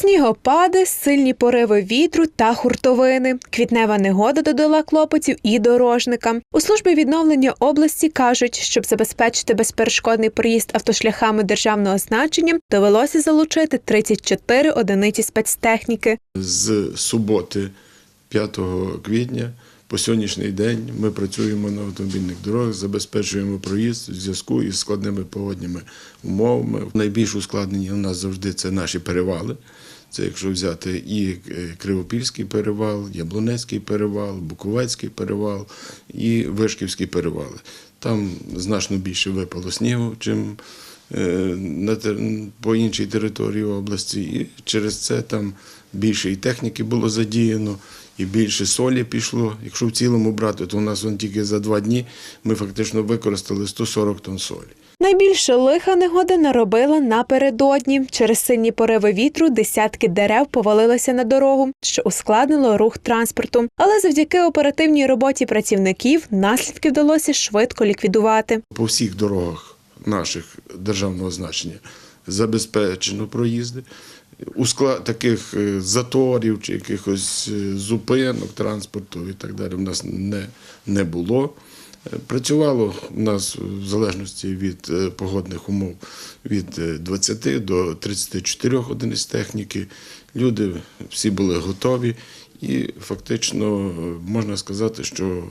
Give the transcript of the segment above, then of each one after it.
Снігопади, сильні пориви вітру та хуртовини. Квітнева негода додала клопотів і дорожникам. У службі відновлення області кажуть, щоб забезпечити безперешкодний проїзд автошляхами державного значення, довелося залучити 34 одиниці спецтехніки. З суботи, 5 квітня, по сьогоднішній день ми працюємо на автомобільних дорогах, забезпечуємо проїзд в зв'язку із складними погодніми умовами. Найбільш ускладнені у нас завжди це наші перевали. Це якщо взяти і е, Кривопільський перевал, Яблунецький перевал, Буковецький перевал і Вишківський перевали. Там значно більше випало снігу, чим е, по іншій території області. І через це там більше і техніки було задіяно, і більше солі пішло. Якщо в цілому брати, то у нас он тільки за два дні ми фактично використали 140 тонн солі. Найбільше лиха негода наробила напередодні. Через сильні пориви вітру десятки дерев повалилися на дорогу, що ускладнило рух транспорту. Але завдяки оперативній роботі працівників наслідки вдалося швидко ліквідувати. По всіх дорогах наших державного значення забезпечено проїзди. У скла- таких е, заторів чи якихось е, зупинок транспорту і так далі в нас не, не було. Е, Працювало в нас в залежності від погодних умов від е, 20 до 34 одиниць техніки. Люди всі були готові і фактично можна сказати, що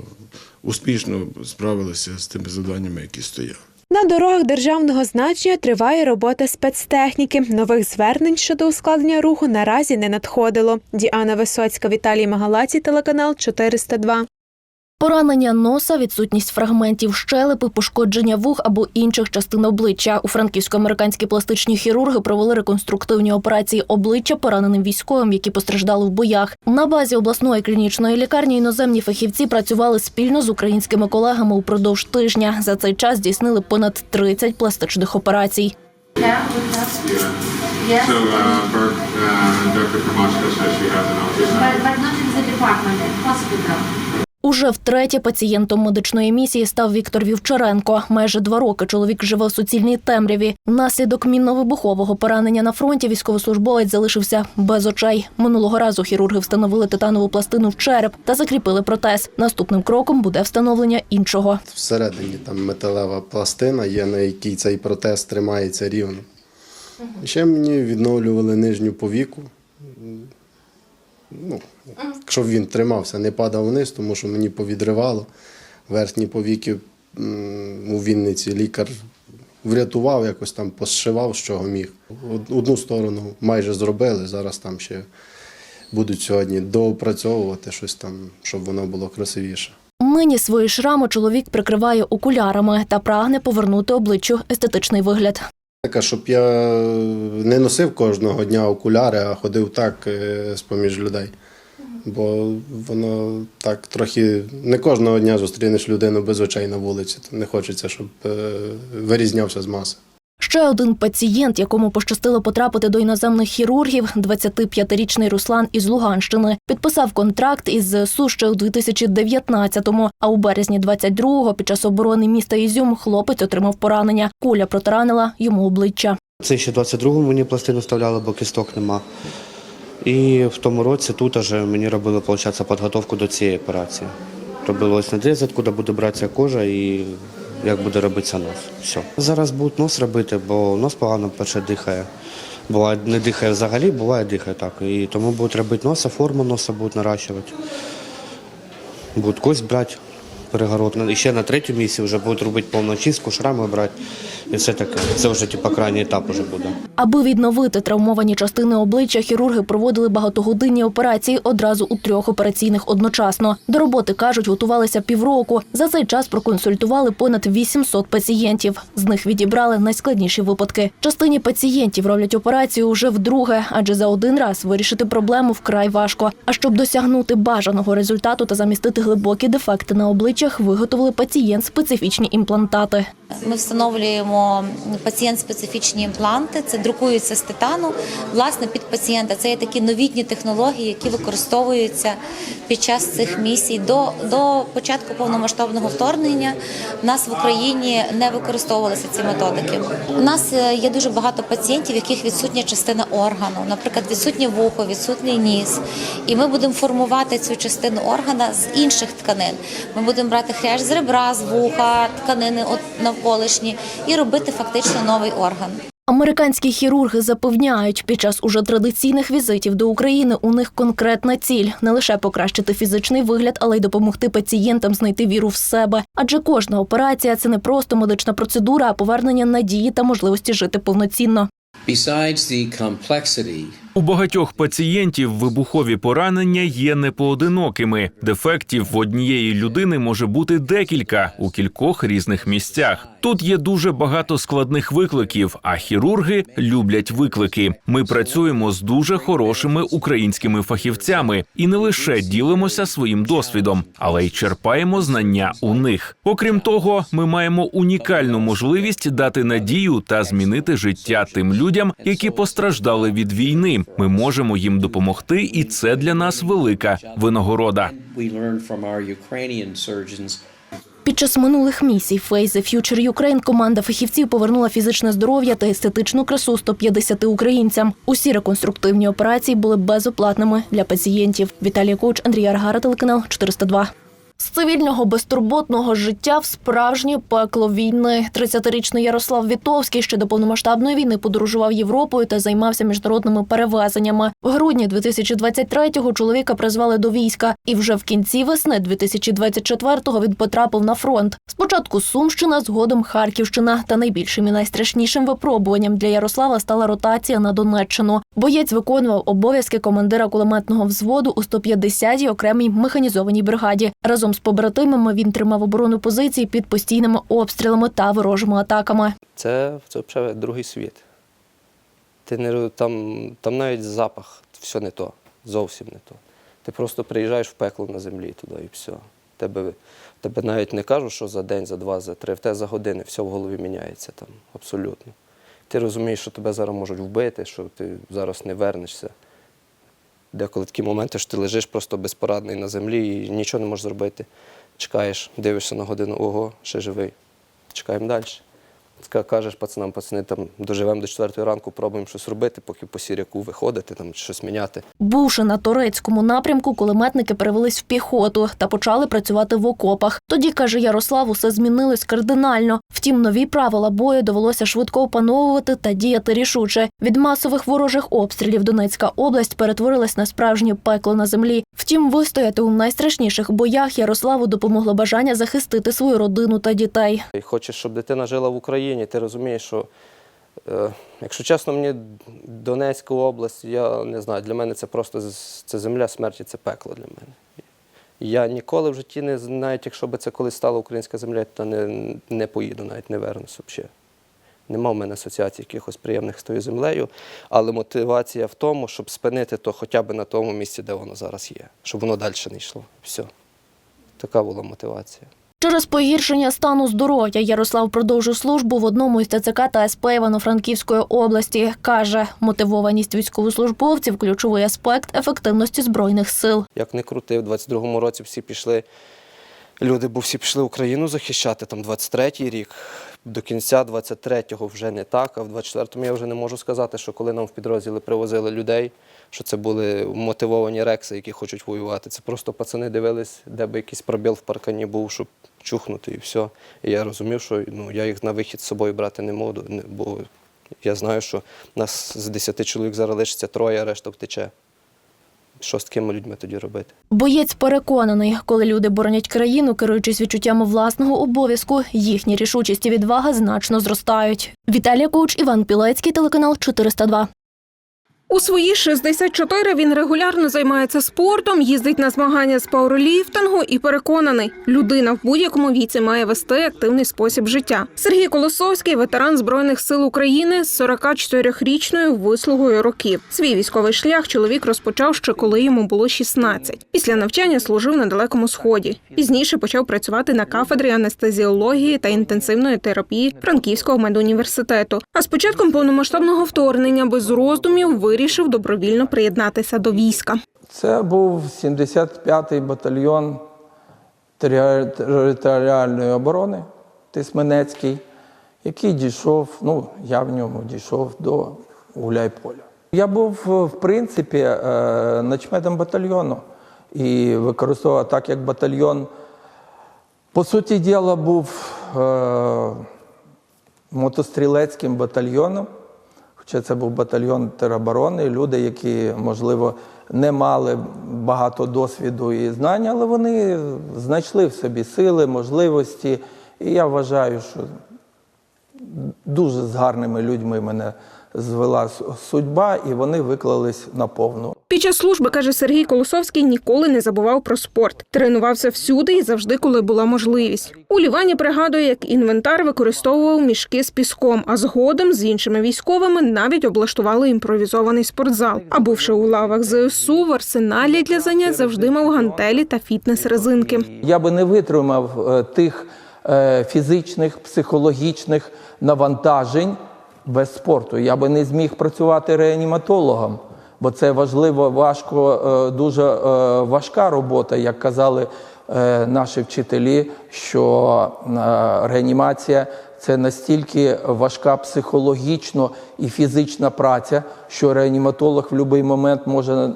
успішно справилися з тими завданнями, які стояли. На дорогах державного значення триває робота спецтехніки. Нових звернень щодо ускладнення руху наразі не надходило. Діана Висоцька, Віталій Магалаці, телеканал 402. Поранення носа, відсутність фрагментів щелепи, пошкодження вух або інших частин обличчя. У франківсько-американські пластичні хірурги провели реконструктивні операції обличчя пораненим військовим, які постраждали в боях. На базі обласної клінічної лікарні іноземні фахівці працювали спільно з українськими колегами упродовж тижня. За цей час здійснили понад 30 пластичних операцій. Уже втретє пацієнтом медичної місії став Віктор Вівчаренко. Майже два роки чоловік живе в суцільній темряві. Внаслідок мінно-вибухового поранення на фронті військовослужбовець залишився без очей. Минулого разу хірурги встановили титанову пластину в череп та закріпили протез. Наступним кроком буде встановлення іншого. Всередині там металева пластина є, на якій цей протез тримається рівно. Ще мені відновлювали нижню повіку. Ну, якщо б він тримався, не падав вниз, тому що мені повідривало. Верхні повіки у Вінниці лікар врятував, якось там посшивав, з чого міг. Одну сторону майже зробили, зараз там ще будуть сьогодні доопрацьовувати щось там, щоб воно було красивіше. Нині свої шрами чоловік прикриває окулярами та прагне повернути обличчю естетичний вигляд. Така, щоб я не носив кожного дня окуляри, а ходив так е, з-поміж людей. Бо воно так трохи не кожного дня зустрінеш людину без очей на вулиці. То не хочеться, щоб е, вирізнявся з маси. Ще один пацієнт, якому пощастило потрапити до іноземних хірургів, 25-річний Руслан із Луганщини, підписав контракт із ЗСУ ще у 2019-му, а у березні 22-го під час оборони міста Ізюм хлопець отримав поранення. Куля протаранила йому обличчя. Це ще 22-му мені пластину вставляли, бо кісток нема. І в тому році тут вже мені робили, підготовку до цієї операції. Робили ось надріз, откуда буде братися кожа і як буде робитися нос. Все. Зараз будуть нос робити, бо нос погано перше дихає. Буває, не дихає взагалі, буває дихає так. І тому будуть робити носа, форму носа будуть наращувати. Будуть кость брати, перегородну. І ще на третю місці вже будуть робити повну чистку, шрами брати. І все таке. Це вже типу, крайній етап вже буде. Аби відновити травмовані частини обличчя, хірурги проводили багатогодинні операції одразу у трьох операційних одночасно. До роботи кажуть, готувалися півроку. За цей час проконсультували понад 800 пацієнтів. З них відібрали найскладніші випадки. Частині пацієнтів роблять операцію уже вдруге, адже за один раз вирішити проблему вкрай важко. А щоб досягнути бажаного результату та замістити глибокі дефекти на обличчях, виготовили пацієнт специфічні імплантати. Ми встановлюємо пацієнт-специфічні імпланти. Це друкуються з титану, власне, під пацієнта. Це є такі новітні технології, які використовуються під час цих місій. До, до початку повномасштабного вторгнення в нас в Україні не використовувалися ці методики. У нас е, є дуже багато пацієнтів, в яких відсутня частина органу, наприклад, відсутнє вухо, відсутній ніс. І ми будемо формувати цю частину органа з інших тканин. Ми будемо брати хрящ з ребра, з вуха, тканини навколишні і робити фактично новий орган. Американські хірурги запевняють, під час уже традиційних візитів до України у них конкретна ціль не лише покращити фізичний вигляд, але й допомогти пацієнтам знайти віру в себе. Адже кожна операція це не просто медична процедура, а повернення надії та можливості жити повноцінно. Besides the complexity У багатьох пацієнтів вибухові поранення є непоодинокими. Дефектів в однієї людини може бути декілька у кількох різних місцях. Тут є дуже багато складних викликів, а хірурги люблять виклики. Ми працюємо з дуже хорошими українськими фахівцями і не лише ділимося своїм досвідом, але й черпаємо знання у них. Окрім того, ми маємо унікальну можливість дати надію та змінити життя тим людям, які постраждали від війни. Ми можемо їм допомогти, і це для нас велика винагорода. Під час минулих місій Face the Future Ukraine команда фахівців повернула фізичне здоров'я та естетичну красу 150 українцям. Усі реконструктивні операції були безоплатними для пацієнтів. Віталій Коуч, Андрій Аргара, телеканал 402. З цивільного безтурботного життя в справжнє пекло війни. 30-річний Ярослав Вітовський ще до повномасштабної війни подорожував Європою та займався міжнародними перевезеннями. В грудні 2023-го чоловіка призвали до війська, і вже в кінці весни 2024-го він потрапив на фронт. Спочатку Сумщина, згодом Харківщина. Та найбільшим і найстрашнішим випробуванням для Ярослава стала ротація на Донеччину. Боєць виконував обов'язки командира кулеметного взводу у 150-й окремій механізованій бригаді. Разом з побратимами він тримав оборону позицій під постійними обстрілами та ворожими атаками. Це, це взагалі другий світ. Ти не, там, там навіть запах, все не то, зовсім не то. Ти просто приїжджаєш в пекло на землі туди і все. Тебе, тебе навіть не кажуть, що за день, за два, за три, в те за години все в голові міняється там абсолютно. Ти розумієш, що тебе зараз можуть вбити, що ти зараз не вернешся. Деколи такі моменти, що ти лежиш просто безпорадний на землі і нічого не можеш зробити. Чекаєш, дивишся на годину, ого, ще живий. Чекаємо далі. Кажеш пацанам, пацани, там доживемо до 4 ранку, пробуємо щось робити, поки по сіряку виходити, там щось міняти. Бувши на турецькому напрямку, кулеметники перевелись в піхоту та почали працювати в окопах. Тоді каже Ярослав, усе змінилось кардинально. Втім, нові правила бою довелося швидко опановувати та діяти рішуче. Від масових ворожих обстрілів Донецька область перетворилась на справжнє пекло на землі. Втім, вистояти у найстрашніших боях Ярославу допомогло бажання захистити свою родину та дітей. Хочеш, щоб дитина жила в Україні, ти розумієш, що, е, якщо чесно, мені Донецька область, я не знаю, для мене це просто це земля смерті, це пекло для мене. Я ніколи в житті, не, навіть якщо б це колись стала українська земля, то не, не поїду, навіть не вернусь взагалі. Нема в мене асоціацій якихось приємних з тою землею, але мотивація в тому, щоб спинити то хоча б на тому місці, де воно зараз є, щоб воно далі не йшло. Все. Така була мотивація. Через погіршення стану здоров'я Ярослав продовжив службу в одному із ТЦК та СП Івано-Франківської області. Каже, мотивованість військовослужбовців ключовий аспект ефективності збройних сил. Як не крути, в 22-му році всі пішли, люди, бо всі пішли Україну захищати, там 23-й рік. До кінця 23-го вже не так, а в 24-му я вже не можу сказати, що коли нам в підрозділи привозили людей, що це були мотивовані рекси, які хочуть воювати. Це просто пацани дивились, де би якийсь пробіл в паркані був, щоб чухнути і все. І я розумів, що ну, я їх на вихід з собою брати не можу, бо я знаю, що нас з 10 чоловік зараз лишиться троє, а решта втече. Що з такими людьми тоді робити? Боєць переконаний, коли люди боронять країну, керуючись відчуттями власного обов'язку, їхні рішучість і відвага значно зростають. Віталія Коуч, Іван Пілецький, телеканал 402. У свої 64 він регулярно займається спортом, їздить на змагання з пауерліфтингу і переконаний, людина в будь-якому віці має вести активний спосіб життя. Сергій Колосовський, ветеран збройних сил України з 44-річною вислугою років. Свій військовий шлях чоловік розпочав ще коли йому було 16. Після навчання служив на далекому сході. Пізніше почав працювати на кафедрі анестезіології та інтенсивної терапії Франківського медуніверситету. А з початком повномасштабного вторгнення без роздумів вирішив добровільно приєднатися до війська. Це був 75-й батальйон територіальної оборони Тисменецький, який дійшов, ну, я в ньому дійшов до Гуляйполя. Я був, в принципі, е, начмедом батальйону і використовував так, як батальйон, по суті діла, був е, мотострілецьким батальйоном. Хоча це був батальйон тероборони, люди, які, можливо, не мали багато досвіду і знань, але вони знайшли в собі сили, можливості. І я вважаю, що дуже з гарними людьми мене звела судьба, і вони виклались на повну. Під час служби, каже Сергій Колосовський, ніколи не забував про спорт. Тренувався всюди і завжди, коли була можливість. У Лівані пригадує, як інвентар використовував мішки з піском, а згодом з іншими військовими навіть облаштували імпровізований спортзал. А бувши у лавах ЗСУ, в арсеналі для занять завжди мав гантелі та фітнес-резинки. Я би не витримав е, тих фізичних, психологічних навантажень без спорту. Я би не зміг працювати реаніматологом, бо це важливо, важко, е, дуже е, важка робота, як казали е, наші вчителі, що е, реанімація це настільки важка психологічно і фізична праця, що реаніматолог в будь-який момент може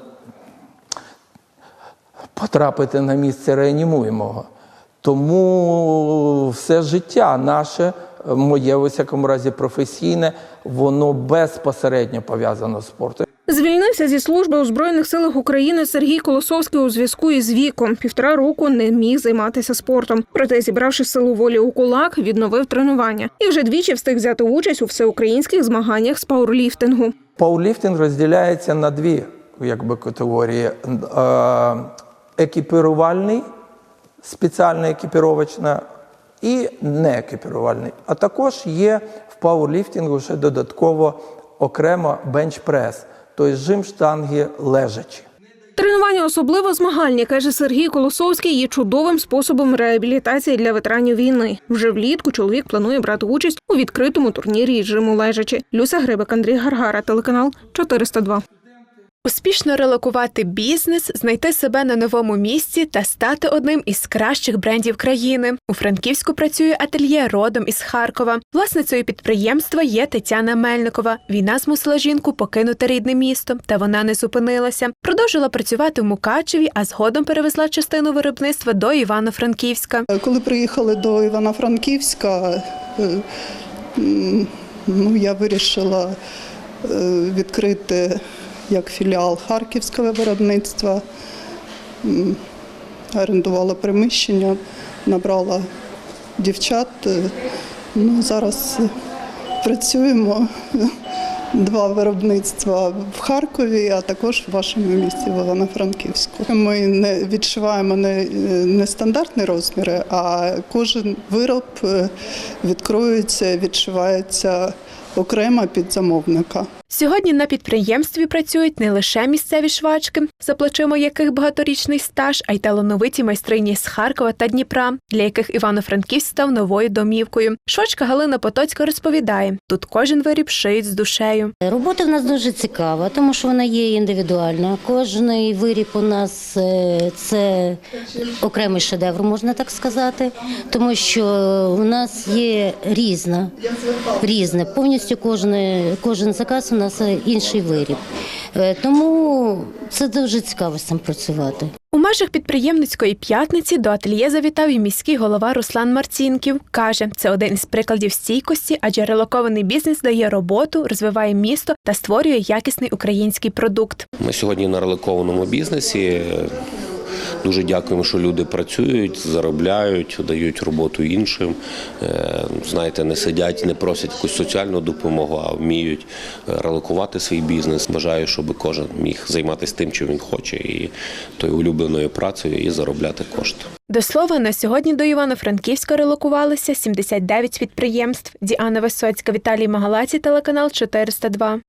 потрапити на місце реанімуємого. Тому все життя наше, моє, в усякому разі, професійне, воно безпосередньо пов'язано з спортом. Звільнився зі служби у збройних силах України Сергій Колосовський у зв'язку із віком. Півтора року не міг займатися спортом. Проте, зібравши силу волі у кулак, відновив тренування і вже двічі встиг взяти участь у всеукраїнських змаганнях з пауерліфтингу. Пауерліфтинг розділяється на дві якби, категорії: Е, екіпірувальний, спеціальна екіпіровочна і неекіпірувальний. А також є в пауерліфтингу ще додатково окремо бенчпрес, тобто жим штанги лежачі. Тренування, особливо змагальні, каже Сергій Колосовський, є чудовим способом реабілітації для ветеранів війни. Вже влітку чоловік планує брати участь у відкритому турнірі жиму лежачі. Люся Грибик, Андрій Гаргара, телеканал 402. Успішно релокувати бізнес, знайти себе на новому місці та стати одним із кращих брендів країни. У Франківську працює ательє родом із Харкова. Власницею підприємства є Тетяна Мельникова. Війна змусила жінку покинути рідне місто, та вона не зупинилася. Продовжила працювати в Мукачеві, а згодом перевезла частину виробництва до Івано-Франківська. Коли приїхали до Івано-Франківська, е, ну, я вирішила е, відкрити як філіал харківського виробництва. Орендувала приміщення, набрала дівчат. Ну, зараз працюємо. Два виробництва в Харкові, а також в вашому місті в Івано-Франківську. Ми не відшиваємо не, не стандартні розміри, а кожен вироб е, відкроюється, відшивається окремо під замовника. Сьогодні на підприємстві працюють не лише місцеві швачки, за плечима яких багаторічний стаж, а й талановиті майстрині з Харкова та Дніпра, для яких Івано-Франківськ став новою домівкою. Швачка Галина Потоцька розповідає: тут кожен виріб шиють з душею. Робота в нас дуже цікава, тому що вона є індивідуальна. Кожний виріб у нас е, це окремий шедевр, можна так сказати, тому що у нас є різна, різне. Повністю кожен, кожен заказ у нас інший виріб. Е, Тому це дуже цікаво з цим працювати. У межах підприємницької п'ятниці до ательє завітав і міський голова Руслан Марцінків. Каже, це один із прикладів стійкості, адже релокований бізнес дає роботу, розвиває місто та створює якісний український продукт. Ми сьогодні на релокованому бізнесі. Дуже дякуємо, що люди працюють, заробляють, дають роботу іншим. Е, Знаєте, не сидять, не просять якусь соціальну допомогу, а вміють е, релокувати свій бізнес. Бажаю, щоб кожен міг займатися тим, чим він хоче, і тою улюбленою працею, і заробляти кошти. До слова, на сьогодні до Івано-Франківська релокувалися 79 підприємств. Діана Висоцька, Віталій Магалаці, телеканал 402.